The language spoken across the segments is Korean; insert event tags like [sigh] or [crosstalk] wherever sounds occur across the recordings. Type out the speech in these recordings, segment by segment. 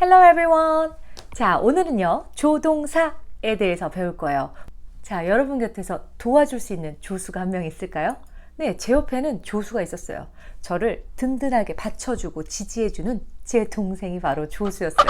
Hello everyone. 자, 오늘은요. 조동사에 대해서 배울 거예요. 자, 여러분 곁에서 도와줄 수 있는 조수가 한 명 있을까요? 네, 제 옆에는 조수가 있었어요. 저를 든든하게 받쳐주고 지지해주는 제 동생이 바로 조수였어요.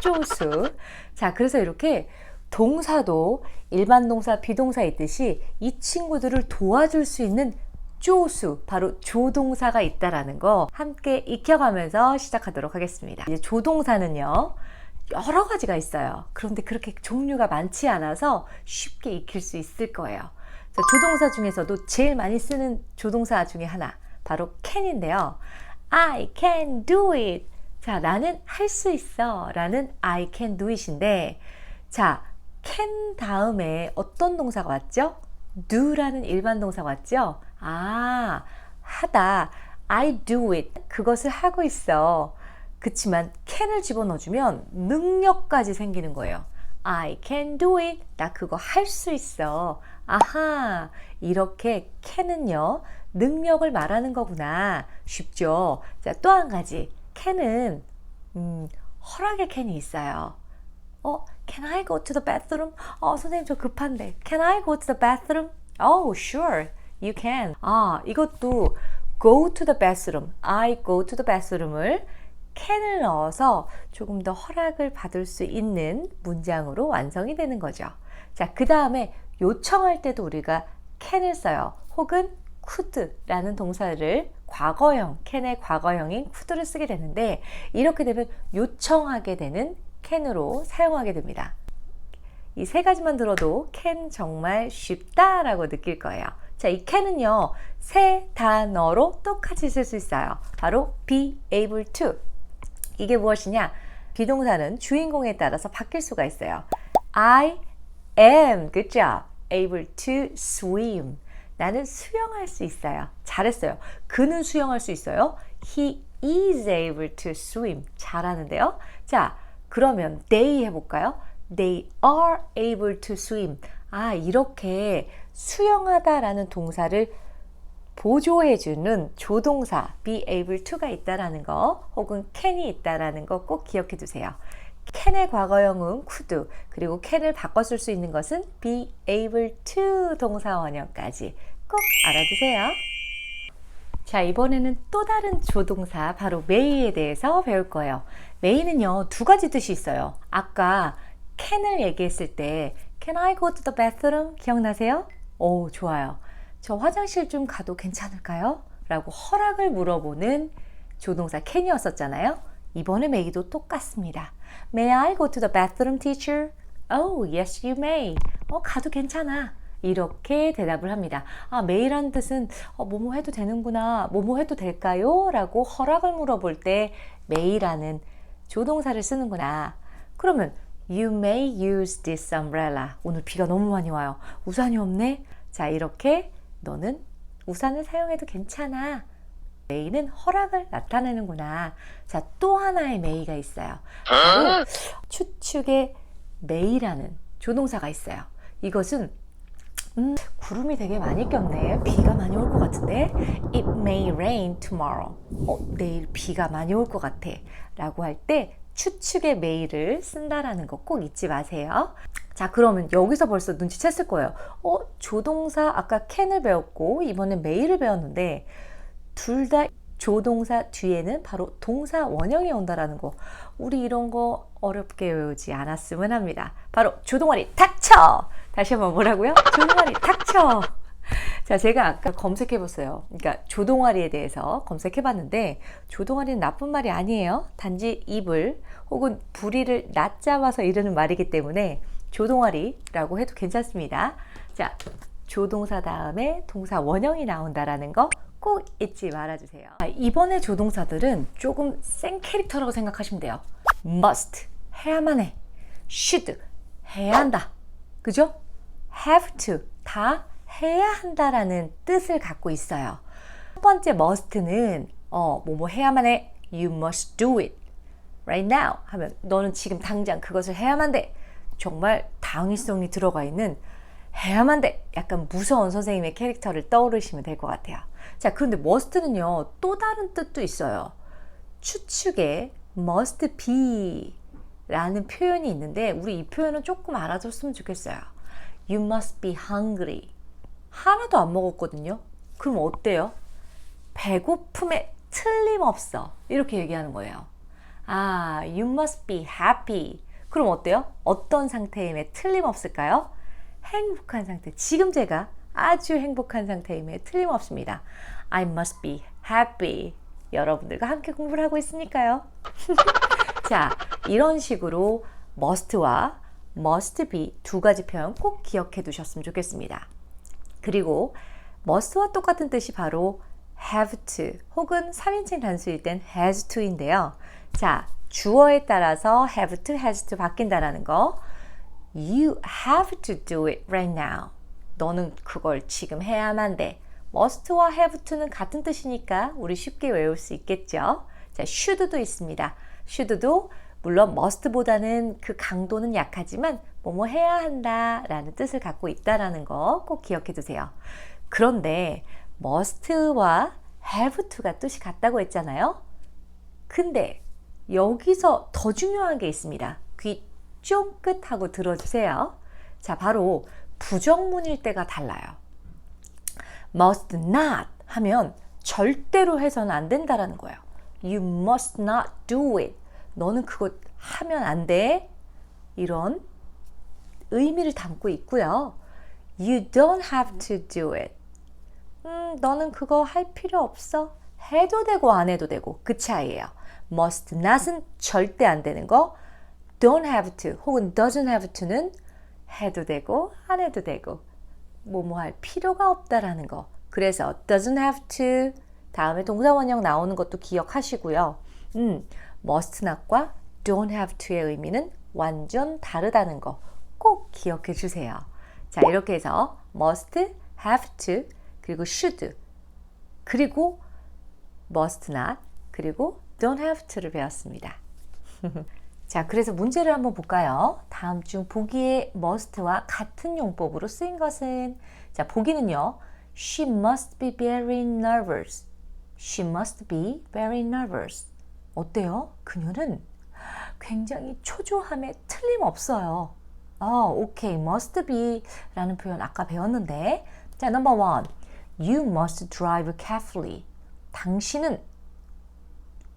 조수. 자, 그래서 이렇게 동사도 일반 동사, 비동사 있듯이 이 친구들을 도와줄 수 있는 조수, 바로 조동사가 있다라는 거 함께 익혀가면서 시작하도록 하겠습니다. 이제 조동사는요, 여러 가지가 있어요. 그런데 그렇게 종류가 많지 않아서 쉽게 익힐 수 있을 거예요. 자, 조동사 중에서도 제일 많이 쓰는 조동사 중에 하나, 바로 can인데요. I can do it. 자, 나는 할 수 있어. 라는 I can do it인데, 자, can 다음에 어떤 동사가 왔죠? do라는 일반 동사가 왔죠? 아, 하다. I do it. 그것을 하고 있어. 그치만 can을 집어넣어주면 능력까지 생기는 거예요. I can do it. 나 그거 할 수 있어. 아하. 이렇게 can은요, 능력을 말하는 거구나. 쉽죠? 자, 또 한 가지. can은, 음, 허락의 can이 있어요. 어, can I go to the bathroom? 어, 선생님 저 급한데. Can I go to the bathroom? Oh, sure. You can. 아, 이것도 go to the bathroom. I go to the bathroom을 can을 넣어서 조금 더 허락을 받을 수 있는 문장으로 완성이 되는 거죠. 자, 그 다음에 요청할 때도 우리가 can을 써요. 혹은 could라는 동사를 과거형, can의 과거형인 could를 쓰게 되는데 이렇게 되면 요청하게 되는 can으로 사용하게 됩니다. 이 세 가지만 들어도 can 정말 쉽다라고 느낄 거예요. 자, 이 can은요, 세 단어로 똑같이 쓸 수 있어요. 바로 be able to. 이게 무엇이냐? 비동사는 주인공에 따라서 바뀔 수가 있어요. I am, job, able to swim. 나는 수영할 수 있어요. 잘했어요. 그는 수영할 수 있어요. He is able to swim. 잘하는데요. 자, 그러면 they 해볼까요? They are able to swim. 아, 이렇게 수영하다라는 동사를 보조해주는 조동사 be able to가 있다라는 거 혹은 can이 있다라는 거 꼭 기억해 두세요. can의 과거형은 could 그리고 can을 바꿔 쓸 수 있는 것은 be able to 동사 원형까지 꼭 알아두세요. 자 이번에는 또 다른 조동사 바로 may에 대해서 배울 거예요. may는요 두 가지 뜻이 있어요. 아까 can을 얘기했을 때 can I go to the bathroom 기억나세요? 오 좋아요. 저 화장실 좀 가도 괜찮을까요? 라고 허락을 물어보는 조동사 can이었었잖아요. 이번에 may도 똑같습니다. May I go to the bathroom, teacher? Oh, yes, you may. 어, 가도 괜찮아. 이렇게 대답을 합니다. 아, may라는 뜻은 어, 뭐뭐 해도 되는구나, 뭐뭐 해도 될까요? 라고 허락을 물어볼 때 may라는 조동사를 쓰는구나. 그러면 You may use this umbrella. 오늘 비가 너무 많이 와요. 우산이 없네? 자, 이렇게 너는 우산을 사용해도 괜찮아. 메이는 허락을 나타내는구나. 자, 또 하나의 메이가 있어요. 바로 추측의 메이라는 조동사가 있어요. 이것은 음, 구름이 되게 많이 꼈네. 비가 많이 올 것 같은데. It may rain tomorrow. 어, 내일 비가 많이 올 것 같아. 라고 할 때 추측의 메일을 쓴다라는 거 꼭 잊지 마세요. 자, 그러면 여기서 벌써 눈치챘을 거예요. 어, 조동사 아까 캔을 배웠고 이번엔 메일을 배웠는데 둘 다 조동사 뒤에는 바로 동사 원형이 온다라는 거. 우리 이런 거 어렵게 외우지 않았으면 합니다. 바로 조동아리 닥쳐! 다시 한번 뭐라고요? 조동아리 닥쳐! 자, 제가 아까 검색해 봤어요. 그러니까 조동아리에 대해서 검색해 봤는데 조동아리는 나쁜 말이 아니에요. 단지 입을 혹은 부리를 낮잡아서 이르는 말이기 때문에 조동아리라고 해도 괜찮습니다. 자, 조동사 다음에 동사 원형이 나온다라는 거 꼭 잊지 말아주세요. 이번에 조동사들은 조금 센 캐릭터라고 생각하시면 돼요. must 해야만 해. should 해야 한다. 그죠? have to 다 해야 한다라는 뜻을 갖고 있어요. 첫 번째 must는 어, 뭐뭐 해야만 해. You must do it right now 하면 너는 지금 당장 그것을 해야만 돼. 정말 당위성이 들어가 있는 해야만 돼. 약간 무서운 선생님의 캐릭터를 떠오르시면 될 것 같아요. 자, 그런데 must는요, 또 다른 뜻도 있어요. 추측에 must be 라는 표현이 있는데 우리 이 표현은 조금 알아줬으면 좋겠어요. You must be hungry. 하나도 안 먹었거든요. 그럼 어때요? 배고픔에 틀림없어. 이렇게 얘기하는 거예요. 아, you must be happy. 그럼 어때요? 어떤 상태임에 틀림없을까요? 행복한 상태. 지금 제가 아주 행복한 상태임에 틀림없습니다. I must be happy. 여러분들과 함께 공부를 하고 있으니까요. [laughs] 자, 이런 식으로 must와 must be 두 가지 표현 꼭 기억해 두셨으면 좋겠습니다. 그리고 must와 똑같은 뜻이 바로 have to 혹은 3인칭 단수일 땐 has to인데요. 자, 주어에 따라서 have to, has to 바뀐다라는 거. You have to do it right now. 너는 그걸 지금 해야만 돼. must와 have to는 같은 뜻이니까 우리 쉽게 외울 수 있겠죠. 자, should도 있습니다. should도 물론 must보다는 그 강도는 약하지만 뭐뭐 해야 한다라는 뜻을 갖고 있다라는 거 꼭 기억해 두세요. 그런데 must와 have to가 뜻이 같다고 했잖아요. 근데 여기서 더 중요한 게 있습니다. 귀 쫑긋하고 들어주세요. 자, 바로 부정문일 때가 달라요. must not 하면 절대로 해서는 안 된다라는 거예요. You must not do it. 너는 그거 하면 안 돼. 이런 의미를 담고 있고요. You don't have to do it. 음, 너는 그거 할 필요 없어. 해도 되고 안 해도 되고 그 차이예요. must not은 절대 안 되는 거. don't have to 혹은 doesn't have to는 해도 되고 안 해도 되고 뭐뭐 할 필요가 없다라는 거. 그래서 doesn't have to 다음에 동사 원형 나오는 것도 기억하시고요. 음, must not과 don't have to의 의미는 완전 다르다는 거 꼭 기억해 주세요. 자, 이렇게 해서 must, have to, 그리고 should, 그리고 must not, 그리고 don't have to를 배웠습니다. 자, 그래서 문제를 한번 볼까요? 다음 중 보기의 must와 같은 용법으로 쓰인 것은 자, 보기는요. She must be very nervous. She must be very nervous. 어때요? 그녀는 굉장히 초조함에 틀림없어요. 아, 오케이. must be 라는 표현 아까 배웠는데. 자, number one. You must drive carefully. 당신은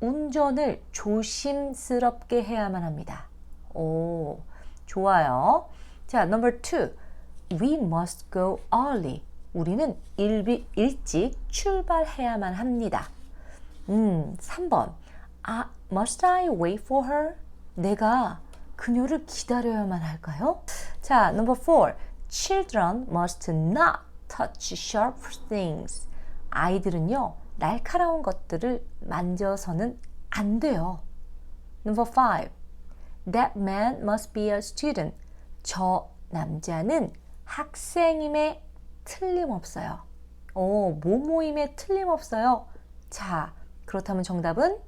운전을 조심스럽게 해야만 합니다. 오, 좋아요. 자, number two. We must go early. 우리는 일비, 일찍 출발해야만 합니다. 음, 3번. 아, must I wait for her? 내가 그녀를 기다려야만 할까요? 자, number four. Children must not touch sharp things. 아이들은요, 날카로운 것들을 만져서는 안 돼요. Number five. That man must be a student. 저 남자는 학생임에 틀림없어요. 오, 모모임에 틀림없어요. 자, 그렇다면 정답은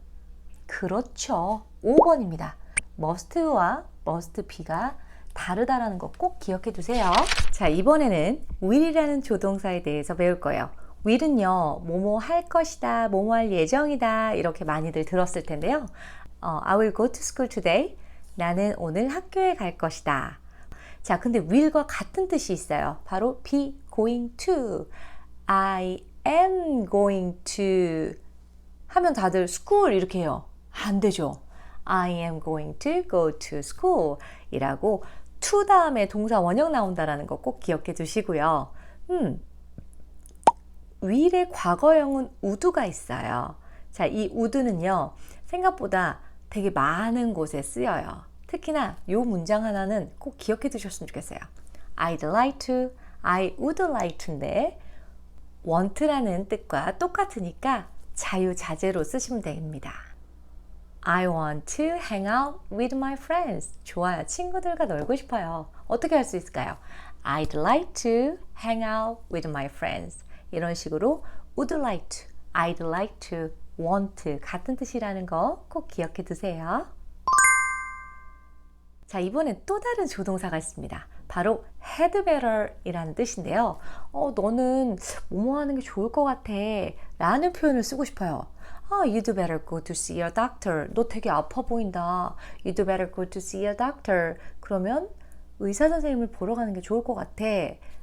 그렇죠. 5번입니다. must와 must be가 다르다라는 거 꼭 기억해 두세요. 자, 이번에는 will이라는 조동사에 대해서 배울 거예요. will은요, 뭐뭐 할 것이다, 뭐뭐 할 예정이다, 이렇게 많이들 들었을 텐데요. 어, I will go to school today. 나는 오늘 학교에 갈 것이다. 자, 근데 will과 같은 뜻이 있어요. 바로 be going to. I am going to. 하면 다들 school 이렇게 해요. 안 되죠. I am going to go to school 이라고 to 다음에 동사 원형 나온다라는 거 꼭 기억해 두시고요. 음, will의 과거형은 would가 있어요. 자, 이 would는요, 생각보다 되게 많은 곳에 쓰여요. 특히나 이 문장 하나는 꼭 기억해 두셨으면 좋겠어요. I'd like to, I would like to인데 want라는 뜻과 똑같으니까 자유자재로 쓰시면 됩니다. I want to hang out with my friends. 좋아요. 친구들과 놀고 싶어요. 어떻게 할 수 있을까요? I'd like to hang out with my friends. 이런 식으로 would like to, I'd like to, want 같은 뜻이라는 거 꼭 기억해 두세요. 자, 이번엔 또 다른 조동사가 있습니다. 바로 had better 이라는 뜻인데요. 어, 너는 뭐뭐 하는 게 좋을 것 같아 라는 표현을 쓰고 싶어요. 아, you'd better go to see a doctor. 너 되게 아파 보인다. You'd better go to see a doctor. 그러면 의사 선생님을 보러 가는 게 좋을 것 같아.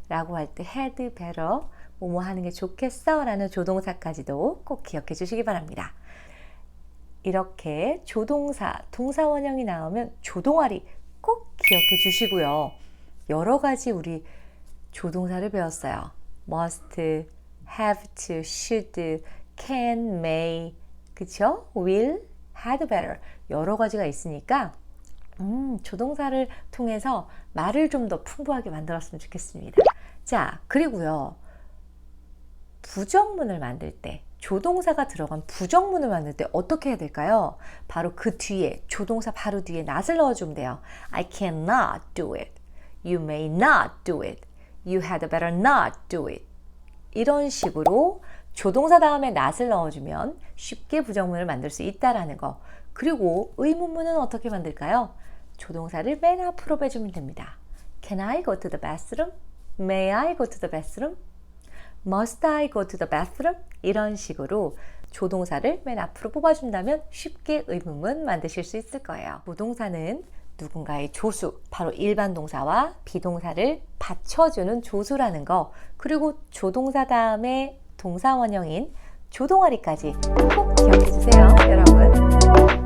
라고 할 때 had better 뭐뭐 하는 게 좋겠어 라는 조동사까지도 꼭 기억해 주시기 바랍니다. 이렇게 조동사, 동사 원형이 나오면 조동아리 꼭 기억해 주시고요. 여러 가지 우리 조동사를 배웠어요. must, have to, should, can, may, 그쵸? will, had better 여러 가지가 있으니까 음, 조동사를 통해서 말을 좀 더 풍부하게 만들었으면 좋겠습니다. 자, 그리고요. 부정문을 만들 때 조동사가 들어간 부정문을 만들 때 어떻게 해야 될까요? 바로 그 뒤에 조동사 바로 뒤에 not을 넣어주면 돼요. I cannot do it. You may not do it. You had better not do it. 이런 식으로 조동사 다음에 not을 넣어주면 쉽게 부정문을 만들 수 있다라는 거. 그리고 의문문은 어떻게 만들까요? 조동사를 맨 앞으로 빼주면 됩니다. Can I go to the bathroom? May I go to the bathroom? Must I go to the bathroom? 이런 식으로 조동사를 맨 앞으로 뽑아준다면 쉽게 의문문 만드실 수 있을 거예요. 조동사는 누군가의 조수, 바로 일반 동사와 비동사를 받쳐주는 조수라는 거, 그리고 조동사 다음에 동사 원형인 조동아리까지 꼭 기억해 주세요, 여러분.